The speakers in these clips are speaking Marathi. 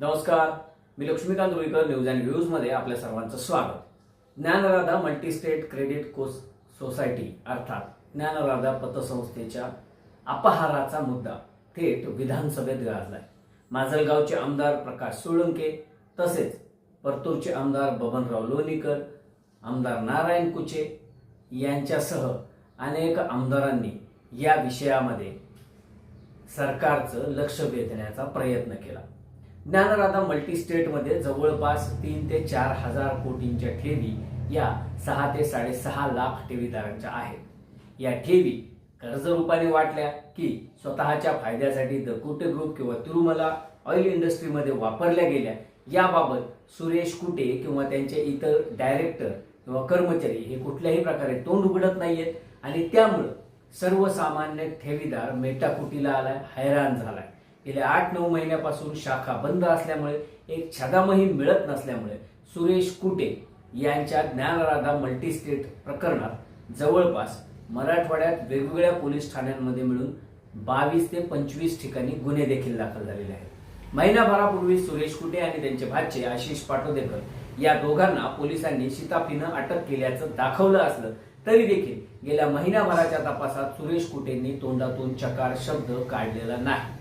नमस्कार मी लक्ष्मीकांत रुईकर न्यूज अँड व्ह्यूजमध्ये आपल्या सर्वांचं स्वागत. Dnyanradha multistate credit co-op society अर्थात ज्ञानराधा पतसंस्थेच्या अपहाराचा मुद्दा थेट विधानसभेत गाजलाय. माजलगावचे आमदार प्रकाश सोळंके तसेच परतूरचे आमदार बबनराव लोणीकर आमदार नारायण कुचे यांच्यासह अनेक आमदारांनी या विषयामध्ये सरकारचं लक्ष वेधण्याचा प्रयत्न केला. ज्ञानराधा मल्टीस्टेटमध्ये जवळपास तीन ते चार हजार कोटींच्या ठेवी या सहा ते साडेसहा लाख ठेवीदारांच्या आहेत. या ठेवी कर्ज रूपाने वाटल्या की स्वतःच्या फायद्यासाठी द कुटे ग्रुप किंवा तिरुमला ऑइल इंडस्ट्रीमध्ये वापरल्या गेल्या. याबाबत सुरेश कुटे किंवा त्यांचे इतर डायरेक्टर किंवा कर्मचारी हे कुठल्याही प्रकारे तोंड उघडत नाहीयेत. आणि त्यामुळं सर्वसामान्य ठेवीदार मेटाकुटीला आलाय हैराण झालाय. गेल्या आठ नऊ महिन्यापासून शाखा बंद असल्यामुळे एक छदामही मिळत नसल्यामुळे सुरेश कुटे यांच्या ज्ञानराधा मल्टीस्टेट प्रकरणात जवळपास मराठवाड्यात वेगवेगळ्या पोलीस ठाण्यांमध्ये मिळून बावीस ते पंचवीस ठिकाणी गुन्हे देखील दाखल झालेले आहेत. महिनाभरापूर्वी सुरेश कुटे आणि त्यांचे भाचे आशिष पाटोदेकर या दोघांना पोलिसांनी शिताफीनं अटक केल्याचं दाखवलं असलं तरी देखील गेल्या महिनाभराच्या तपासात सुरेश कुटेंनी तोंडातून चकार शब्द काढलेला नाही.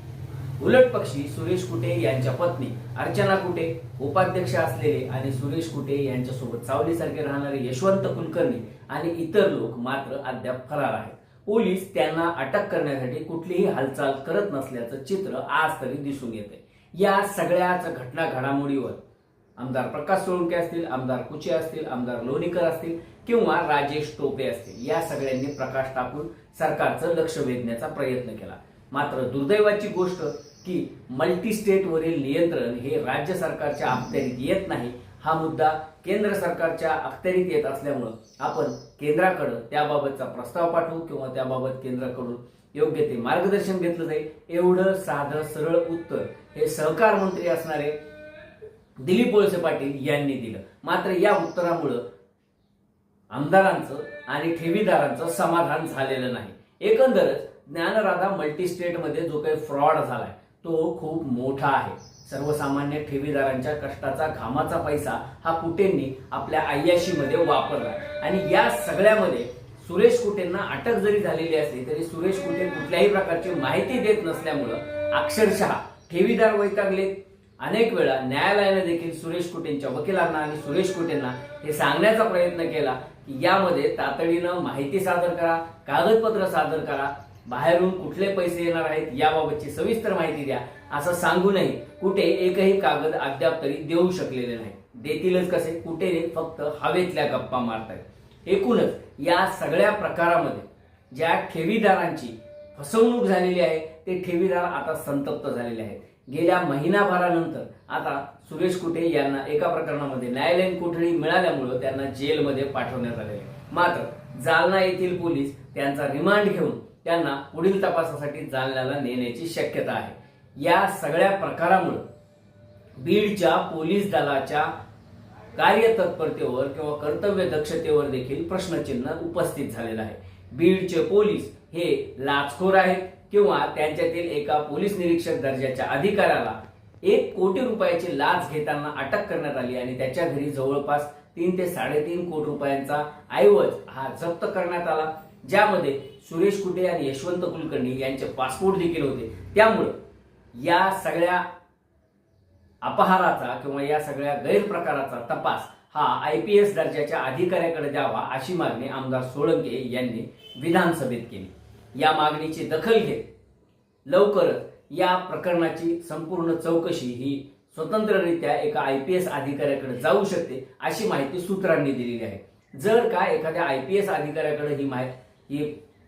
उलट पक्षी सुरेश कुटे यांच्या पत्नी अर्चना कुटे उपाध्यक्ष असलेले आणि सुरेश कुटे यांच्यासोबत सावलीसारखे राहणारे यशवंत कुलकर्णी आणि इतर लोक मात्र अद्याप फरार आहेत. पोलीस त्यांना अटक करण्यासाठी कुठलीही हालचाल करत नसल्याचं चित्र आज तरी दिसून येते या सगळ्याच घटना घडामोडीवर आमदार प्रकाश सोळंके असतील आमदार कुचे असतील आमदार लोणीकर असतील किंवा राजेश टोपे असतील या सगळ्यांनी प्रकाश टाकून सरकारचं लक्ष वेधण्याचा प्रयत्न केला. मात्र दुर्दैवाची गोष्ट की मल्टी स्टेटवरील नियंत्रण हे राज्य सरकारच्या अखत्यारीत येत नाही. हा मुद्दा केंद्र सरकारच्या अखत्यारीत येत असल्यामुळं आपण केंद्राकडं त्याबाबतचा प्रस्ताव पाठवू किंवा त्याबाबत केंद्राकडून योग्य ते मार्गदर्शन घेतलं जाईल एवढं साधं सरळ उत्तर हे सहकार मंत्री असणारे दिलीप वळसे पाटील यांनी दिलं. मात्र या उत्तरामुळं आमदारांचं आणि ठेवीदारांचं समाधान झालेलं नाही. एकंदरच ज्ञानराधा मल्टीस्टेटमध्ये जो काही फ्रॉड झालाय तो खूप मोठा आहे. सर्वसामान्य ठेवीदारांच्या कष्टाचा घामाचा पैसा हा कुटेंनी आपल्या अय्याशीमध्ये वापरला. आणि या सगळ्यामध्ये सुरेश कुटेंना अटक जरी झालेली असली तरी सुरेश कुटे कुठल्याही प्रकारची माहिती देत नसल्यामुळं अक्षरशः ठेवीदार वैतागले अनेक वेळा न्यायालयाने देखील सुरेश कुटेंच्या वकिलांना आणि सुरेश कुटेंना हे सांगण्याचा प्रयत्न केला की यामध्ये तातडीनं माहिती सादर करा कागदपत्र सादर करा बाहेरून कुठले पैसे येणार आहेत याबाबतची सविस्तर माहिती द्या. असं सांगूनही कुठे एकही कागद अद्याप तरी देऊ शकलेले नाही. देतीलच कसे? कुठे फक्त हवेतल्या गप्पा मारतायत. एकूणच या सगळ्या प्रकारामध्ये ज्या ठेवीदारांची फसवणूक झालेली आहे ते ठेवीदार आता संतप्त झालेले आहेत. गेल्या महिनाभरानंतर आता सुरेश कुटे यांना एका प्रकरणामध्ये न्यायालयीन कोठडी मिळाल्यामुळं त्यांना जेलमध्ये पाठवण्यात आले मात्र जालना येथील पोलीस त्यांचा रिमांड घेऊन त्यांना पुढील तपासासाठी जालन्याला नेण्याची शक्यता आहे. या सगळ्या प्रकारामुळे बीडच्या पोलीस दलाच्या कार्यतत्परतेवर किंवा कर्तव्य दक्षतेवर देखील प्रश्नचिन्ह उपस्थित झालेलं आहे. बीडचे पोलीस हे लाचखोर आहेत किंवा त्यांच्यातील एका पोलीस निरीक्षक दर्जाच्या अधिकाऱ्याला एक कोटी रुपयाची लाच घेताना अटक करण्यात आली आणि त्याच्या घरी जवळपास तीन ते साडेतीन कोटी रुपयांचा ऐवज हा जप्त करण्यात आला. ज्यामध्ये सुरेश कुटे आणि यशवंत कुलकर्णी यांचे पासपोर्ट देखील होते. त्यामुळं या सगळ्या अपहाराचा किंवा या सगळ्या गैरप्रकाराचा तपास हा आय पी एस दर्जाच्या अधिकाऱ्याकडे द्यावा अशी मागणी आमदार सोळंके यांनी विधानसभेत केली. या मागणीची दखल घेत लवकरच या प्रकरणाची संपूर्ण चौकशी ही स्वतंत्ररित्या एका आय पी एस अधिकाऱ्याकडे जाऊ शकते अशी माहिती सूत्रांनी दिलेली आहे. जर का एखाद्या आय पी एस अधिकाऱ्याकडे ही माहिती हे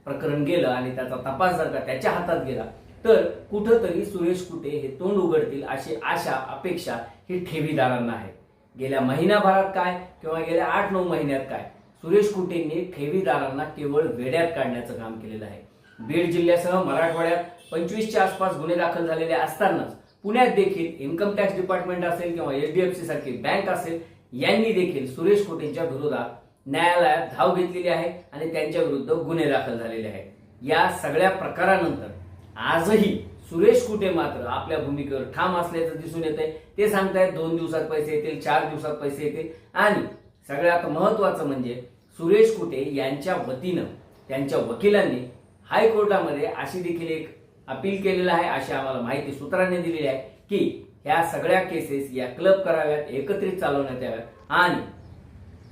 प्रकरण गेलं आणि त्याचा तपास जर का त्याच्या हातात गेला तर कुठंतरी सुरेश कुटे हे तोंड उघडतील अशी आशा अपेक्षा ही ठेवीदारांना आहे. गेल्या महिनाभरात काय किंवा गेल्या आठ नऊ महिन्यात काय सुरेश कुटेंनी ठेवीदारांना केवळ वेड्यात काढण्याचं काम केलेलं आहे. बीड जिल्ह्यासह मराठवाड्यात पंचवीसच्या आसपास गुन्हे दाखल झालेले असतानाच पुण्यात देखील इन्कम टॅक्स डिपार्टमेंट असेल किंवा एचडीएफसी सारखी बँक असेल यांनी देखील सुरेश कुटेंच्या विरोधात न्यायालयात धाव घेतलेली आहे आणि त्यांच्या विरुद्ध गुन्हे दाखल झालेले आहेत. या सगळ्या प्रकारानंतर आजही सुरेश कुटे मात्र आपल्या भूमिकेवर ठाम असल्याचं दिसून येत आहे ते सांगतायत दोन दिवसात पैसे येतील चार दिवसात पैसे येतील. आणि सगळ्यात महत्वाचं म्हणजे सुरेश कुटे यांच्या वतीनं त्यांच्या वकिलांनी हायकोर्टामध्ये अशी देखील एक अपील केलेलं आहे अशी आम्हाला माहिती सूत्रांनी दिलेली आहे की ह्या सगळ्या केसेस या क्लब कराव्यात एकत्रित चालवण्यात याव्यात. आणि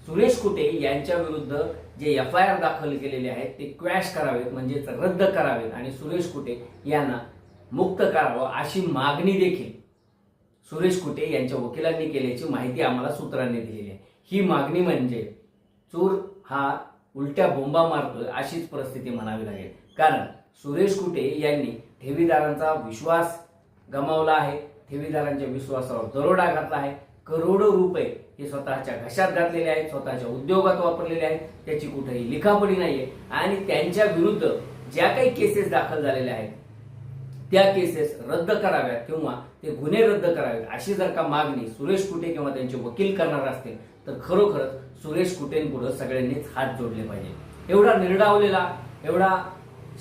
सुरेश कुटे यांच्या विरुद्ध जे एफ आय आर दाखल केलेले आहेत ते क्वॅश करावेत म्हणजेच रद्द करावेत. आणि सुरेश कुटे यांना मुक्त करावं अशी मागणी देखील सुरेश कुटे यांच्या वकिलांनी केल्याची माहिती आम्हाला सूत्रांनी दिलेली आहे. ही मागणी म्हणजे चोर हा उलट्या बोंबा मारतोय अशीच परिस्थिती म्हणावी लागेल. कारण सुरेश कुटे यांनी ठेवीदारांचा विश्वास गमावला आहे ठेवीदारांच्या विश्वासावर दरोडा घातला आहे करोडो रुपये हे स्वतःच्या घशात घातलेले आहेत स्वतःच्या उद्योगात वापरलेले आहेत त्याची कुठेही लिखापडी नाहीये. आणि त्यांच्या विरुद्ध ज्या काही केसेस दाखल झालेल्या आहेत त्या केसेस रद्द कराव्यात किंवा ते गुन्हे रद्द करावेत अशी जर का मागणी सुरेश कुटे किंवा त्यांचे वकील करणार असतील तर खरोखरच सुरेश कुटेंपुढे सगळ्यांनीच हात जोडले पाहिजे. एवढा निर्डावलेला एवढा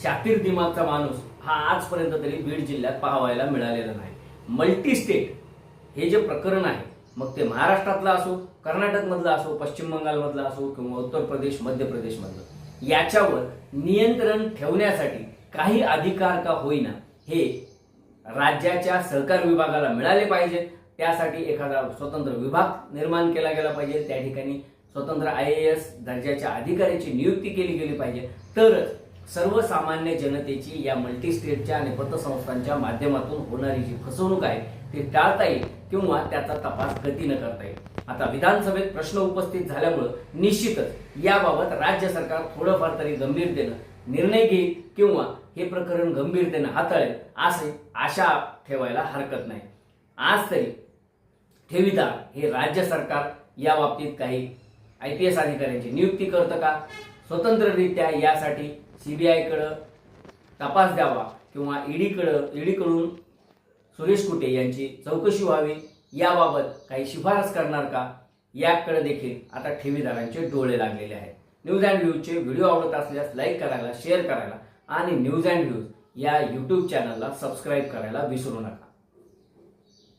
शातीर दिमागचा माणूस हा आजपर्यंत तरी बीड जिल्ह्यात पाहावायला मिळालेला नाही. मल्टी स्टेट हे जे प्रकरण आहे मग ते महाराष्ट्रातलं असो कर्नाटकमधलं असो पश्चिम बंगालमधलं असो किंवा उत्तर प्रदेश मध्य प्रदेशमधलं याच्यावर नियंत्रण ठेवण्यासाठी काही अधिकार का होईना हे राज्याच्या सहकार विभागाला मिळाले पाहिजे. त्यासाठी एखादा स्वतंत्र विभाग निर्माण केला गेला पाहिजे. त्या ठिकाणी स्वतंत्र आय ए एस दर्जाच्या अधिकाऱ्याची नियुक्ती केली गेली पाहिजे. तरच सर्वसामान्य जनतेची या मल्टी स्टेटच्या आणि पतसंस्थांच्या माध्यमातून होणारी जी फसवणूक आहे ती टाळता येईल. किंवा त्याचा तपास गतीनं करता येईल. आता विधानसभेत प्रश्न उपस्थित झाल्यामुळं निश्चितच याबाबत राज्य सरकार थोडंफार तरी गंभीरतेनं निर्णय घेईल किंवा हे प्रकरण गंभीरतेनं हाताळेल असे आशा ठेवायला हरकत नाही. आज तरी ठेवीदार हे राज्य सरकार या बाबतीत काही आय पी एस अधिकाऱ्यांची नियुक्ती करतं का? स्वतंत्ररित्या यासाठी सीबीआयकडं तपास द्यावा किंवा ईडीकडं ईडीकडून सुरेश कुटे यांची चौकशी व्हावी याबाबत काही शिफारस करणार का? याकडे देखील आता ठेवीदारांचे डोळे लागलेले आहेत. न्यूज अँड व्ह्यूजचे व्हिडिओ आवडत असल्यास लाईक करायला शेअर करायला आणि न्यूज अँड व्ह्यूज या यूट्यूब चॅनलला सबस्क्राईब करायला विसरू नका.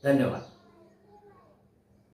धन्यवाद.